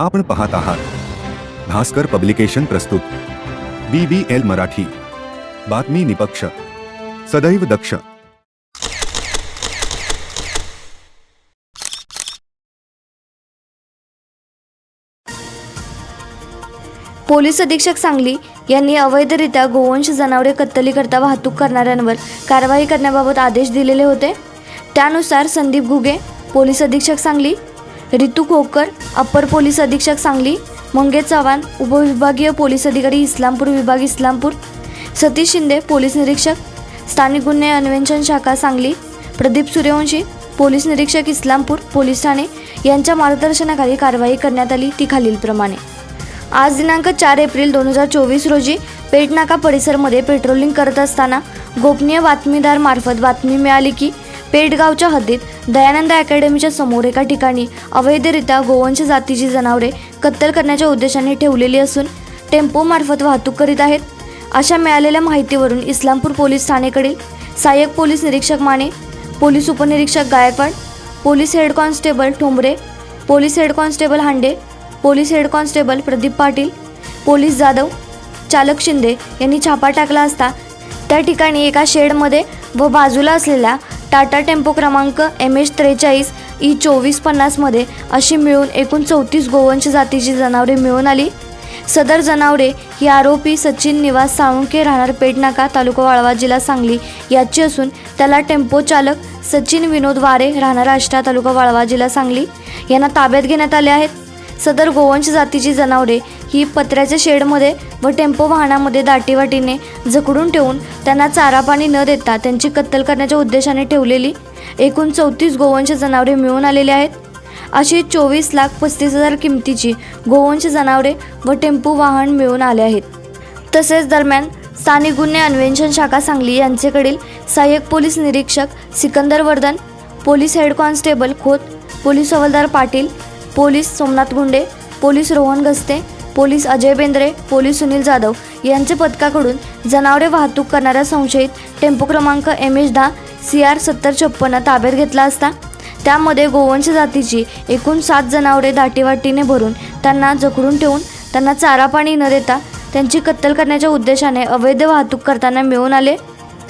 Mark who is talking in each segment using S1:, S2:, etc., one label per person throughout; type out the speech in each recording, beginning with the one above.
S1: आपण पाहत आहात. भास्कर पब्लिकेशन प्रस्तुत. B B L Marathi. बातमी निपक्ष. सदैव दक्ष.
S2: पोलीस अधीक्षक सांगली यांनी अवैधरित्या गोवंश जनावरे कत्तलीकरता वाहतूक करणाऱ्यांवर कारवाई करण्याबाबत आदेश दिलेले होते. त्यानुसार संदीप घुगे पोलीस अधीक्षक सांगली रितू खोकर अप्पर पोलीस अधीक्षक सांगली मंगेश चव्हाण उपविभागीय पोलीस अधिकारी इस्लामपूर विभाग इस्लामपूर सतीश शिंदे पोलीस निरीक्षक स्थानिक गुन्हे अन्वेषण शाखा सांगली प्रदीप सूर्यवंशी पोलीस निरीक्षक इस्लामपूर पोलीस ठाणे यांच्या मार्गदर्शनाखाली कारवाई करण्यात आली ती खालीलप्रमाणे. आज दिनांक चार एप्रिल दोन हजार चोवीस रोजी पेटनाका परिसरमध्ये पेट्रोलिंग करत असताना गोपनीय बातमीदार मार्फत बातमी मिळाली की पेटगावच्या हद्दीत दयानंद अकॅडमीच्या समोर एका ठिकाणी अवैधरित्या गोवंश जातीची जनावरे कत्तल करण्याच्या उद्देशाने ठेवलेली असून टेम्पोमार्फत वाहतूक करीत आहेत. अशा मिळालेल्या माहितीवरून इस्लामपूर पोलीस ठाणेकडील सहाय्यक पोलीस निरीक्षक माने पोलीस उपनिरीक्षक Gaikwad police head constable Thombare police head constable Hande police head constable Pradeep Patil police Jadhav चालक शिंदे यांनी छापा टाकला असता त्या ठिकाणी एका शेडमध्ये व बाजूला असलेल्या टाटा टेम्पो क्रमांक एम एच त्रेचाळीस ई चोवीस पन्नासमध्ये अशी मिळून एकूण चौतीस गोवंश जातीची जनावरे मिळून आली. सदर जनावरे ही आरोपी सचिन निवास साळुंके राहणार पेटनाका तालुका वाळवा जिल्हा सांगली याची असून त्याला टेम्पो चालक सचिन विनोद वारे राहणार आष्टा तालुका वाळवा जिल्हा सांगली. यांना ताब्यात घेण्यात आले आहेत. सदर गोवंश जातीची जनावरे ही पत्र्याच्या शेडमध्ये व टेम्पो वाहनामध्ये दाटीवाटीने जखडून ठेवून त्यांना चारा पाणी न देता त्यांची कत्तल करण्याच्या उद्देशाने ठेवलेली एकूण चौतीस गोवंश जनावरे मिळून आलेली आहेत. अशी चोवीस लाख पस्तीस हजार किमतीची गोवंश जनावरे व टेम्पो वाहन मिळून आले आहेत. तसेच दरम्यान स्थानिक गुन्हे अन्वेषण शाखा सांगली यांचेकडील सहाय्यक पोलीस निरीक्षक Sikandar Vardhan police head constable Khot police हवालदार Patil police Somnath Gunde police Rohan Gaste police Ajay Bendre police Sunil Jadhav यांच्या पथकाकडून जनावरे वाहतूक करणाऱ्या संशयित टेम्पो क्रमांक एम एच दहा सी आर सत्तर छप्पन्न ताब्यात घेतला असता. त्यामध्ये गोवंश जातीची एकूण सात जनावरे दाटीवाटीने भरून त्यांना जखडून ठेवून त्यांना चारा पाणी न देता त्यांची कत्तल करण्याच्या उद्देशाने अवैध वाहतूक करताना मिळून आले.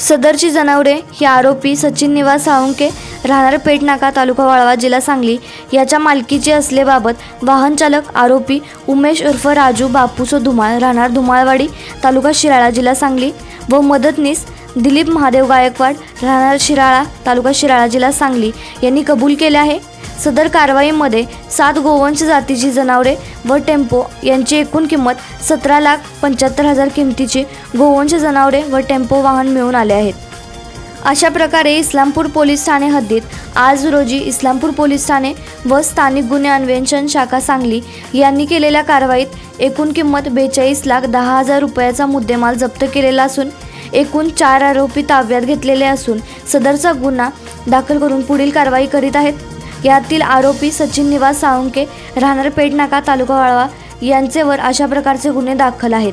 S2: सदरची जनावरे ही आरोपी सचिन निवास साळुंके राहणार पेटनाका तालुका वाळवा जिल्हा सांगली. याच्या मालकीची असलेबाबत वाहनचालक आरोपी उमेश उर्फ राजू बापूसो धुमाळ राहणार धुमाळवाडी तालुका शिराळा जिल्हा सांगली व मदतनीस दिलीप महादेव गायकवाड राहणार शिराळा तालुका शिराळा जिल्हा सांगली यांनी कबूल केले आहे. सदर कारवाईमध्ये सात गोवंश जातीची जनावरे व टेम्पो यांची एकूण किंमत सतरा लाख पंच्याहत्तर हजार किमतीची गोवंश जनावरे व टेम्पो वाहन मिळून आले आहेत. अशा प्रकारे इस्लामपूर पोलीस ठाणे हद्दीत आज रोजी इस्लामपूर पोलीस ठाणे व स्थानिक गुन्हे अन्वेषण शाखा सांगली यांनी केलेल्या कारवाईत एकूण किंमत बेचाळीस लाख दहा हजार रुपयाचा मुद्देमाल जप्त केलेला असून एकूण चार आरोपी ताब्यात घेतलेले असून सदरचा गुन्हा दाखल करून पुढील कारवाई करीत आहेत. यातील आरोपी सचिन निवास साळुंके राहणार पेटनाका तालुका वाळवा यांचेवर अशा प्रकारचे गुन्हे दाखल आहेत.